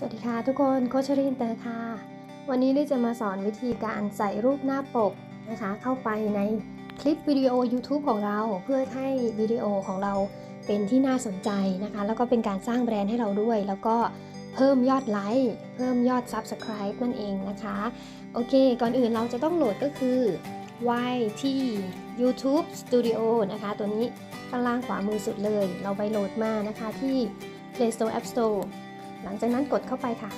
สวัสดีค่ะทุกคนโคชรินเตอร์ค่ะ วันนี้ลิจะมาสอนวิธีการใส่รูปหน้าปกนะคะ เข้าไปในคลิปวิดีโอ YouTube ของเราเพื่อให้วิดีโอของเราเป็นที่น่าสนใจนะคะ แล้วก็เป็นการสร้างแบรนด์ให้เราด้วย แล้วก็เพิ่มยอดไลค์เพิ่มยอด Subscribe นั่นเองนะคะ โอเค ก่อนอื่นเราจะต้องโหลดก็คือ YT YouTube Studio นะคะ ตัวนี้ข้างล่างขวามือสุดเลย เราไปโหลดมานะคะที่ Play Store App Store หลังจากนั้นกดเข้าไปค่ะ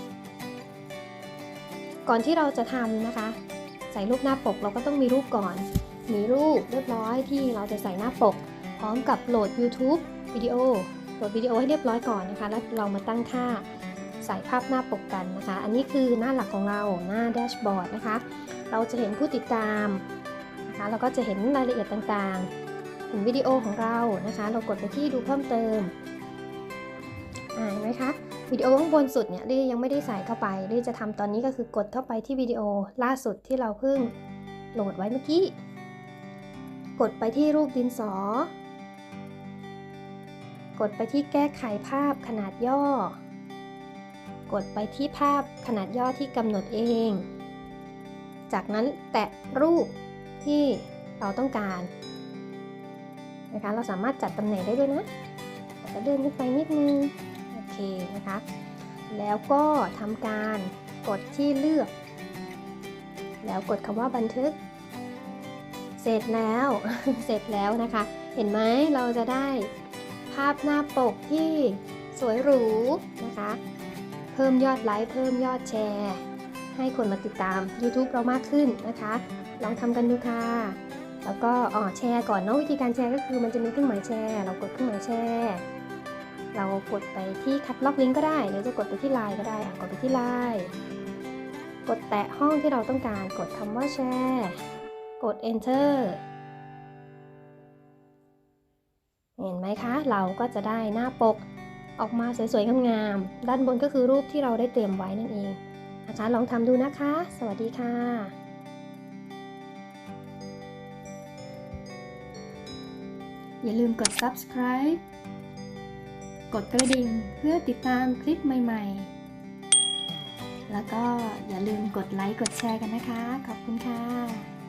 ก่อนที่เราจะทำนะคะ ใส่รูปหน้าปกเราก็ต้องมีรูปก่อน มีรูปเรียบร้อยที่เราจะใส่หน้าปก พร้อมกับโหลด YouTube วิดีโอโหลดวิดีโอให้เรียบร้อยก่อนนะคะ แล้วเรามาตั้งค่าใส่ภาพหน้าปกกันนะคะ อันนี้คือหน้าหลักของเราหน้าแดชบอร์ดนะคะ เราจะเห็นผู้ติดตามนะคะเราก็จะเห็นรายละเอียดต่างๆ เห็นวิดีโอของเรานะคะ เรากดไปที่ดูเพิ่มเติมอ่าเห็นไหมคะ วิดีโอข้างบนสุดเนี่ยลี่ยังไม่ได้ใส่เข้าไปลี่จะทำตอนนี้ก็คือกดเข้าไปที่วิดีโอล่าสุดที่เราเพิ่งโหลดไว้เมื่อกี้ กดไปที่รูปดินสอ กดไปที่แก้ไขภาพขนาดย่อ กดไปที่ภาพขนาดย่อที่กำหนดเอง จากนั้นแตะรูปที่เราต้องการนะคะเราสามารถจัดตำแหน่งได้ด้วยนะแต่ก็เดินขึ้นไปนิดนึง นะคะ แล้วก็ทำการกดที่เลือก แล้วกดคำว่าบันทึก เสร็จแล้ว เสร็จแล้วนะคะ เห็นไหมเราจะได้ภาพหน้าปกที่สวยหรูนะคะ เพิ่มยอดไลค์ เพิ่มยอดแชร์ ให้คนมาติดตาม YouTube เรามากขึ้นนะคะ ลองทำกันดูค่ะแล้วก็อ๋อแชร์ก่อนเนาะวิธีการแชร์ก็คือมันจะมีเครื่องหมายแชร์ เรากดเครื่องหมายแชร์ เรากดไปที่คัดล็อกลิงก์ก็ได้หรือจะกดไปที่ไลน์ก็ได้อะกดไปที่ไลน์กดแตะห้องที่เราต้องการกดคำว่าแชร์กด enter เห็นไหมคะ เราก็จะได้หน้าปกออกมาสวยๆงามๆด้านบนก็คือรูปที่เราได้เตรียมไว้นั่นเองนะคะลองทำดูนะคะ สวัสดีค่ะอย่าลืมกด subscribe กดกระดิ่งเพื่อติดตามคลิปใหม่ ๆ แล้วก็อย่าลืมกดไลค์กดแชร์กันนะคะ ขอบคุณค่ะ